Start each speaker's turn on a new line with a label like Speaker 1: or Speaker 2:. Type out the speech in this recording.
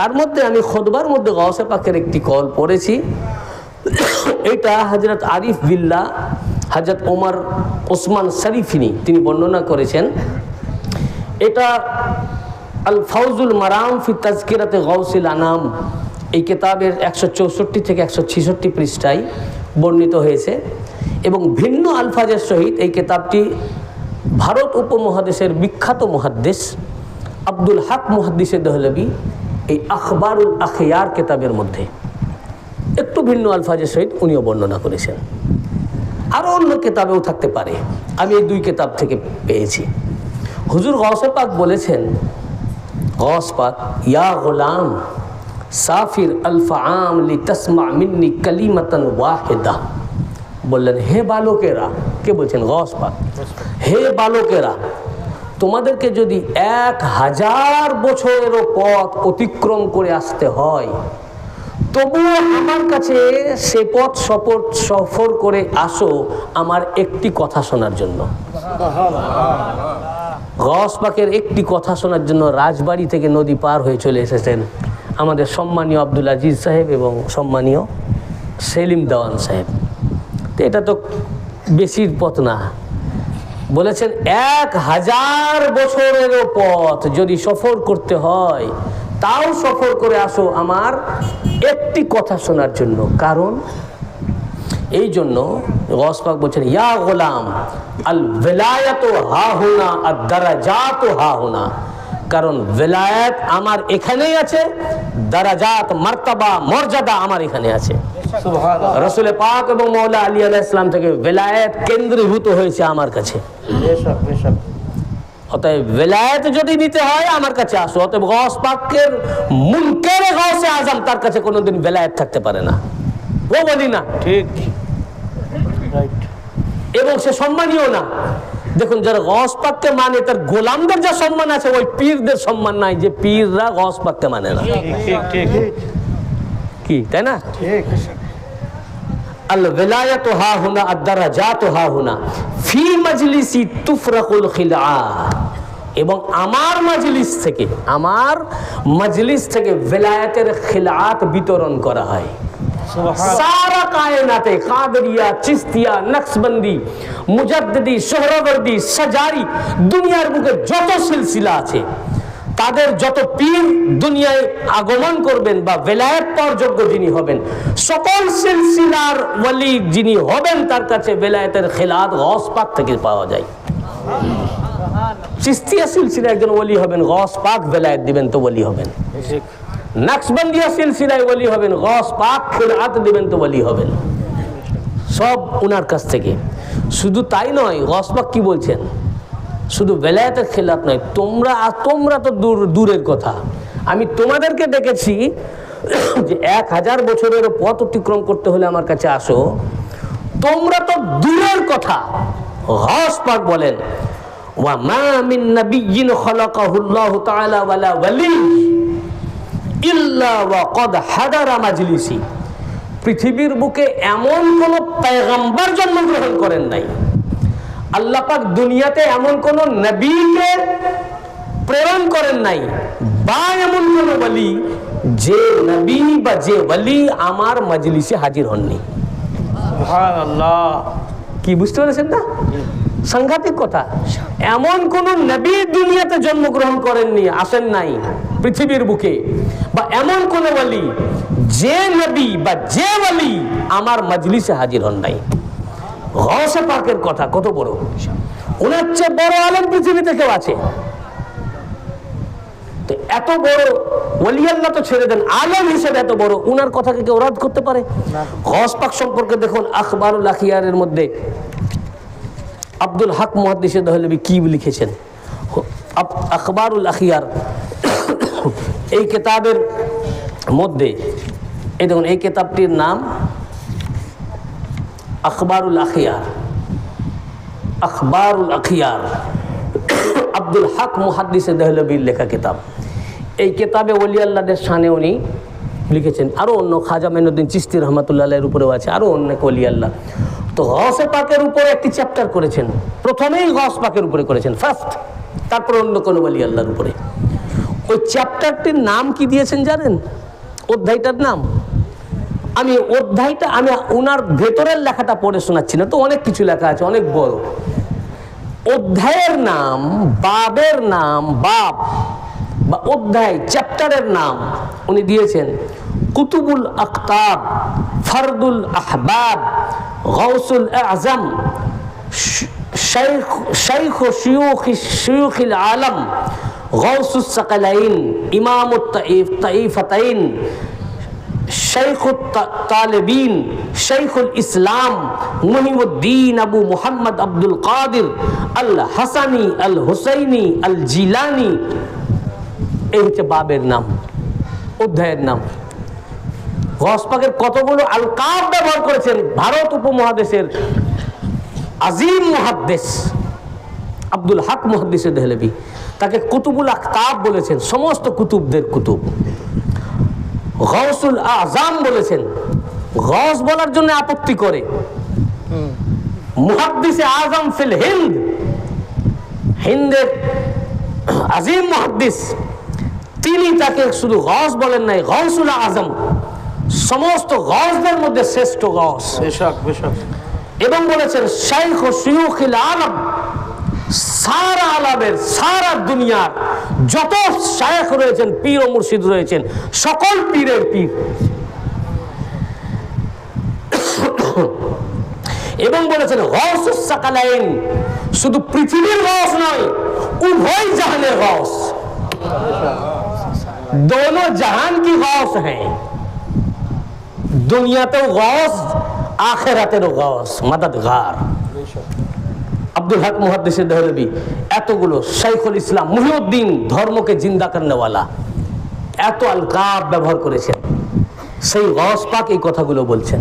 Speaker 1: তার মধ্যে আমি খোদবার মধ্যে গৌসে পাকের একটি কল পড়েছি। এটা হজরত আরিফ বিল্লা হজরত ওমর ওসমান শরীফিনী তিনি বর্ণনা করেছেন। এটা আল ফাউজুল মারাম ফি তাজকিরাতে গৌসিল আনাম। এই কেতাবের একশো চৌষট্টি থেকে একশো ছিষট্টি পৃষ্ঠায় বর্ণিত হয়েছে এবং ভিন্ন আলফাজের সহিত এই কেতাবটি ভারত উপমহাদেশের বিখ্যাত মহাদ্দেশ আব্দুল হাক মুহাদ্দিসে দহলবি এই আখবারুল আখিয়ার কেতাবের মধ্যে। একটু ভিন্ন আলফাজের সহিত উনিও বর্ণনা করেছেন। আরও অন্য কেতাবেও থাকতে পারে। আমি এই দুই কেতাব থেকে পেয়েছি। হুজুর গৌসে পাক বলেছেন গৌস পাক, ইয়া গোলাম, সাফির আলফা আম লি তসমা মিন্নি কালিমাতন ওয়াহেদা। বললেন, হে বালকেরা, কে বলছেন? গৌস পাক। হে বালকেরা তোমাদেরকে যদি এক হাজার বছরেরও পথ অতিক্রম করে আসতে হয়, তবুও আমার কাছে সে পথ সফর সফর করে আসো আমার একটি কথা শোনার জন্য। গস পাকের একটি কথা শোনার জন্য রাজবাড়ি থেকে নদী পার হয়ে চলে এসেছেন আমাদের সম্মানীয় আব্দুল আজিজ সাহেব এবং সম্মানীয় সেলিম দেওয়ান সাহেব। তো এটা তো বেশির পথ না। বলেছেন, এক হাজার বছরেরও পথ যদি সফর করতে হয়, তাও সফর করে আসো আমার একটি কথা শোনার জন্য। কারণ এই জন্য গসপাক বলছেন, ইয়া গোলাম, আল বেলায়াত হা হোনা আর দারাজাত হা হোনা। কারণ বেলায়াত আমার এখানেই আছে, দারাজাত, মার্তাবা, মর্যাদা আমার এখানে আছে। রসুল পাক এবং মৌলা আলী আলাহ ইসলাম থেকে বেলায়েত কেন্দ্রীভূত হয়েছে আমার কাছে। অতএব বেলায়েত যদি নিতে হয় আমার কাছে আসো অতএব গস পাকের মুনকের গসে আজম তার কাছে কোনোদিন বেলায়েত থাকতে পারে না। ও বলি না
Speaker 2: ঠিক
Speaker 1: এবং সে সম্মানীয় না। দেখুন যারা গস পাককে মানে তার গোলামদের যা সম্মান আছে ওই পীরদের সম্মান নাই যে পীররা গস পাককে মানে না।
Speaker 2: ঠিক ঠিক ঠিক।
Speaker 1: কি তাই না?
Speaker 2: ঠিক
Speaker 1: আল বেলায়াত হা হুনা আর দারাজাত হা হুনা ফি মাজলিসি তুফরাকুল খিলা এবং আমার মাজলিস থেকে আমার মাজলিস থেকে বেলায়াতের খিলাত বিতরণ করা হয়। সারা কায়নাতে কাদরিয়া চিস্তিয়া নকশবন্দি মুজাদ্দিদি সোহরাবর্দি সাজারি দুনিয়ার বুকে যত সিলসিলা আছে তাদের যত পীর দুনিয়ায় আগমন করবেন বা বেলায়েত পাওয়ার যোগ্য যিনি হবেন, সকল সিলসিলার ওয়ালি যিনি হবেন, তার কাছে বেলায়েতের খেলাদ গস পাক থেকে পাওয়া যায়। চিস্তিয়া সিলসিলা একজন ওলি হবেন গস পাক বেলায়েত দিবেন, তো ওলি হবেন।
Speaker 2: ঠিক
Speaker 1: নাকশবন্দিয়া সিলসিলায় ওলি হবেন গস পাক খেলাত দিবেন, তো ওলি হবেন। সব ওনার কাছ থেকে। শুধু তাই নয় গস পাক কি বলছেন? শুধু বেলায়েতের খেলাত নয়, তোমরা তোমরা তো দূর, দূরের কথা। আমি তোমাদেরকে দেখেছি যে এক হাজার বছরের পথ অতিক্রম করতে হলে আমার কাছে আসো। তোমরা তো দূরের কথা, হস পাক বলেন। মা মিন নাবিয়্যিন খালাকাহুল্লাহু তাআলা ওয়ালা ওয়ালি ইল্লা কদ হাদারা মাজলিসি। পৃথিবীর বুকে এমন কোন পেগম্বর জন্মগ্রহণ করেন নাই। আল্লাহ পাক দুনিয়াতে এমন কোন নবীকে প্রেরণ করেন নাই বা এমন কোন বলি যে নবী বা যে বলি আমার মজলিসে হাজির হননি। কি বুঝতে পেরেছেন না? সাংঘাতিক কথা। এমন কোন নবী দুনিয়াতে জন্মগ্রহণ করেননি আসেন নাই পৃথিবীর বুকে বা এমন কোন বলি যে নবী বা যে বলি আমার মজলিসে হাজির হন নাই। গসে পাকের কথা কত বড়? ওনার চেয়ে বড় আলম পৃথিবীতে কেউ আছে? এত বড় ওলি তো ছেড়ে দেন আলম হিসেবে এত বড় উনার কথাকে কেউ রদ করতে পারে? গস পাক সম্পর্কে দেখুন আখবারুল আখিয়ারের মধ্যে আব্দুল হক মহাদিসে দহলবি কি লিখেছেন। আখবারুল আখিয়ার এই কেতাবের মধ্যে এই দেখুন এই কেতাবটির নাম আখবারুল আখিয়ার আখবারুল আখিয়ার। আব্দুল হক মুহাদ্দিসে দহলবির লেখা কিতাব। এই কেতাবে ওলি আল্লাহদের শানে উনি লিখেছেন। আরও অন্য খাজা মেনুদ্দিন চিস্তি রহমতুল্লাহের উপরেও আছে আরও অনেক ওলি আল্লাহ। তো গসে পাকের উপরে একটি চ্যাপ্টার করেছেন। প্রথমেই গস পাকের উপরে করেছেন। ফার্স্ট তারপর অন্য কোনো ওলি আল্লাহর উপরে। ওই চ্যাপ্টারটির নাম কি দিয়েছেন জানেন? অধ্যায়টার নাম? আমি অধ্যায়টা, আমি ওনার ভেতরের লেখাটা পড়ে শোনাচ্ছি না, তো অনেক কিছু লেখা আছে, অনেক বড়। অধ্যায়ের নাম, বাবের নাম বাপ বা অধ্যায়, চ্যাপ্টারের নাম উনি দিয়েছেন, কুতুবুল আখতাব ফারদুল আহবাব গৌসুল আজম শিউখিল আলম গৌসুল সকলাইন ইমাম তাইফ, তাইফতাইন শেখুল তালেবিন শেখুল ইসলাম, মহিউদ্দিন আবু মোহাম্মদ আব্দুল কাদির আল হাসানি আল হুসাইনি আল জিলানি এই হচ্ছে বাবের নাম, অধ্যায়ের নাম। গসপাকের কতগুলো আল কাব ব্যবহার করেছেন? ভারত উপমহাদেশের আজিম মহাদ্দেশ আব্দুল হক মহাদ্দেশে দেহলেবি। তাকে কুতুবুল আখতাব বলেছেন, সমস্ত কুতুবদের কুতুব। গৌসুল আজাম বলেছেন। গস বলার জন্য আপত্তি করে। মুহাদ্দিসে আজম ফিল হিন্দ। হিন্দের আজিম মুহাদ্দিস তিনি তাকে শুধু গস বলেন নাই গৌসুল আজম সমস্ত গসদের মধ্যে শ্রেষ্ঠ গস এবং বলেছেন শাইখ ও সুয়ুখিল আলম সারা আরবের সারা দুনিয়ার যত শায়েখ রয়েছেন, পীর ও মুর্শিদ রয়েছেন, সকল পীরের পীর। এবং বলেছেন হসাকালাইন শুধু পৃথিবীর হস নয়, উভয় জাহানের হস দোনো জাহান কি হস হ্যাঁ? দুনিয়াতেও গস আখেরাতেরও গস মাদাদ ঘর আব্দুল হক মুহাদ্দেশে দেহলবি এতগুলো শাইখুল ইসলাম মুহিউদ্দিন ধর্মকে জিন্দা করনেওয়ালা, এত আলকাব ব্যবহার করেছেন। সেই গস পাক এই কথাগুলো বলছেন।